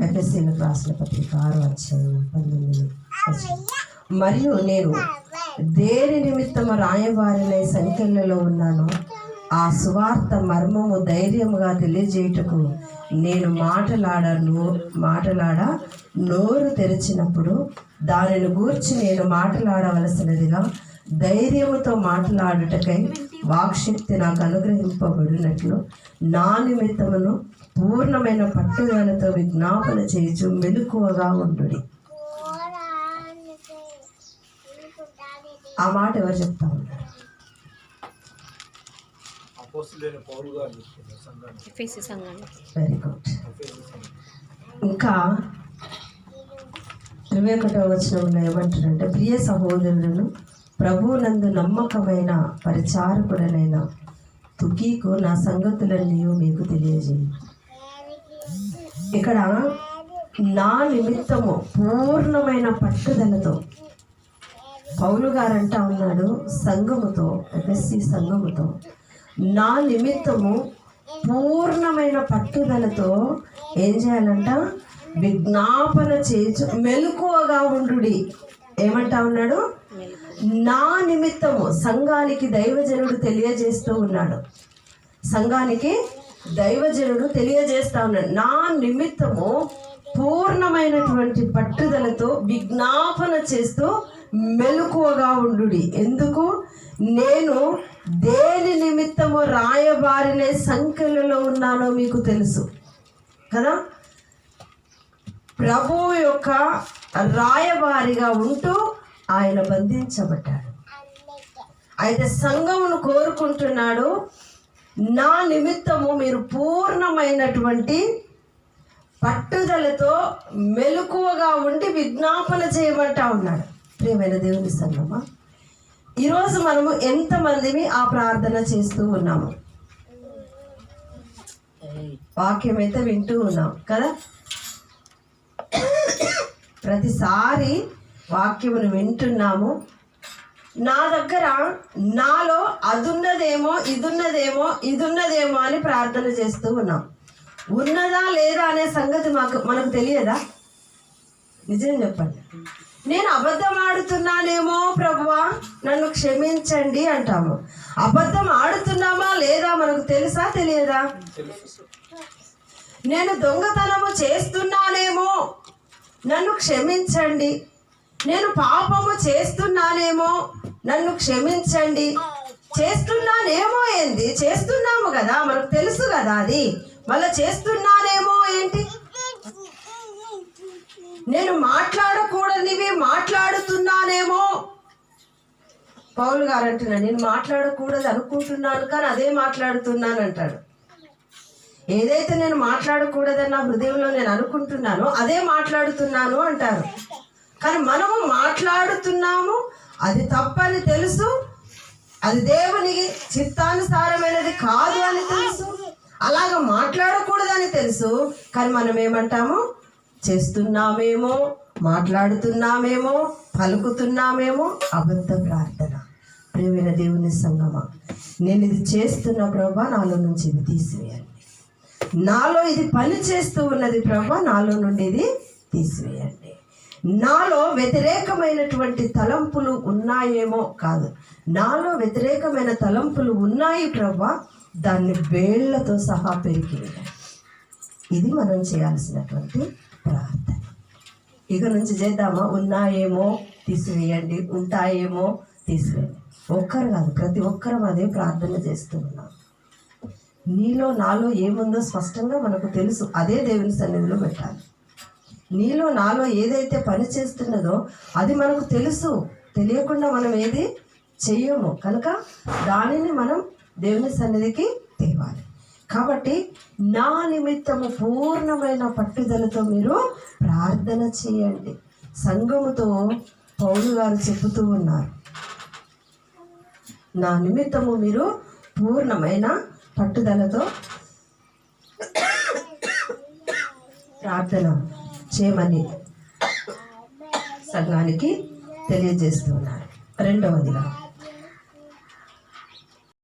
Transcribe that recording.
ఎఫ్ఎస్సీలకు రాసిన పత్రిక ఆరు అధ్యాయం పంతొమ్మిది మరియు నేను దేని నిమిత్తము రాయవారినై సంఖ్యలలో ఉన్నాను ఆ సువార్త మర్మము ధైర్యముగా తెలియజేయుటకు నేను మాటలాడ నో మాటలాడ నోరు తెరిచినప్పుడు దానిని గూర్చి నేను మాటలాడవలసినదిగా ధైర్యముతో మాట్లాడుటకై వాక్శక్తి నాకు అనుగ్రహింపబడినట్లు నా నిమిత్తమును పూర్ణమైన పట్టుదలతో విజ్ఞాపన చేయుచు మెలకువగా ఉండుడి. ఆ మాట ఎవరు చెప్తా ఉన్నారు? Very good. ఇంకా ఇరవై ఒకటో వచనంలో ఏమంటారంటే ప్రియ సహోదరులను ప్రభువునందు నమ్మకమైన పరిచారకుడనైన తుకీకు నా సంగతులన్నీ మీకు తెలియజేయి ఇక్కడ నా నిమిత్తము పూర్ణమైన పట్టుదలతో పౌలు గారు అంటా ఉన్నాడు సంఘముతో ఎఫ్ఎస్సి సంఘముతో. నా నిమిత్తము పూర్ణమైన పట్టుదలతో ఏం చేయాలంట? విజ్ఞాపన చేయించు మెలకువగా ఉండుడి. ఏమంటా ఉన్నాడు? నా నిమిత్తము సంఘానికి దైవజనుడు తెలియజేస్తూ ఉన్నాడు. సంఘానికి దైవజనుడు తెలియజేస్తా ఉన్నాడు. నా నిమిత్తము పూర్ణమైనటువంటి పట్టుదలతో విజ్ఞాపన చేస్తూ మెలకువగా ఉండుడి. ఎందుకు? నేను దేని నిమిత్తము రాయబారినే సంఖ్యలలో ఉన్నానో మీకు తెలుసు. కదా? ప్రభువు యొక్క రాయబారిగా ఉంటూ ఆయన బంధించబడ్డాడు. అయితే సంఘమును కోరుకుంటున్నాడు నా నిమిత్తము మీరు పూర్ణమైనటువంటి పట్టుదలతో మెలకువగా ఉండి విజ్ఞాపన చేయమంటా ఉన్నాడు. ప్రియమైన దేవుని సంగమా ఈరోజు మనము ఎంతమందిని ఆ ప్రార్థన చేస్తూ ఉన్నాము? వాక్యం అయితే వింటూ ఉన్నాం కదా? ప్రతిసారి వాక్యమును వింటున్నాము. నా దగ్గర నాలో అదున్నదేమో ఇదున్నదేమో ఇదున్నదేమో అని ప్రార్థన చేస్తూ ఉన్నాం. ఉన్నదా లేదా అనే సంగతి మాకు మనకు తెలియదా? నిజం చెప్పండి. నేను అబద్ధం ఆడుతున్నానేమో ప్రభువా? నన్ను క్షమించండి అంటాము. అబద్ధం ఆడుతున్నామా లేదా మనకు తెలుసా తెలియదా? నేను దొంగతనము చేస్తున్నానేమో? నన్ను క్షమించండి. నేను పాపము చేస్తున్నానేమో? నన్ను క్షమించండి. చేస్తున్నానేమో ఏంది? చేస్తున్నాము కదా మనకు తెలుసు కదా అది. మళ్ళీ చేస్తున్నానేమో ఏంటి? నేను మాట్లాడకూడనివి మాట్లాడుతున్నానేమో. పౌలు గారు అంటున్నాను నేను మాట్లాడకూడదు అనుకుంటున్నాను కానీ అదే మాట్లాడుతున్నాను అంటాడు ఏదైతే నేను మాట్లాడకూడదని నా హృదయంలో నేను అనుకుంటున్నానో అదే మాట్లాడుతున్నాను అంటారు. కానీ మనము మాట్లాడుతున్నాము అది తప్పని తెలుసు. అది దేవునికి చిత్తానుసారమైనది కాదు అని తెలుసు. అలాగ మాట్లాడకూడదని తెలుసు. కానీ మనం ఏమంటాము? చేస్తున్నామేమో మాట్లాడుతున్నామేమో పలుకుతున్నామేమో అబద్ధ ప్రార్థన. ప్రేమైన దేవుని సంగమా నేను ఇది చేస్తున్న ప్రభా నాలో నుంచి ఇది తీసివేయండి. నాలో ఇది పని చేస్తూ ఉన్నది ప్రభా నాలో నుండి ఇది తీసివేయండి. నాలో వ్యతిరేకమైనటువంటి తలంపులు ఉన్నాయేమో కాదు. నాలో వ్యతిరేకమైన తలంపులు ఉన్నాయి ప్రభా దాన్ని వేళ్ళతో సహా పెరిగింది ఇది మనం చేయాల్సినటువంటి ప్రార్థన. ఇక నుంచి చేద్దామా? ఉన్నాయేమో తీసివేయండి ఉంటాయేమో తీసివేయండి. ఒక్కరు కాదు ప్రతి ఒక్కరం అదే ప్రార్థన చేస్తూ ఉన్నాం. నీలో నాలో ఏముందో స్పష్టంగా మనకు తెలుసు. అదే దేవుని సన్నిధిలో పెట్టాలి. నీలో నాలో ఏదైతే పని చేస్తున్నదో అది మనకు తెలుసు. తెలియకుండా మనం ఏది చెయ్యము. కనుక దానిని మనం దేవుని సన్నిధికి తేవాలి. కాబట్టి నా నిమిత్తము పూర్ణమైన పట్టుదలతో మీరు ప్రార్థన చేయండి. సంఘముతో పౌరు గారు చెబుతూ ఉన్నారు. నా నిమిత్తము మీరు పూర్ణమైన పట్టుదలతో ప్రార్థన. చేయమని సంఘానికి తెలియజేస్తున్నారు. రెండవదిగా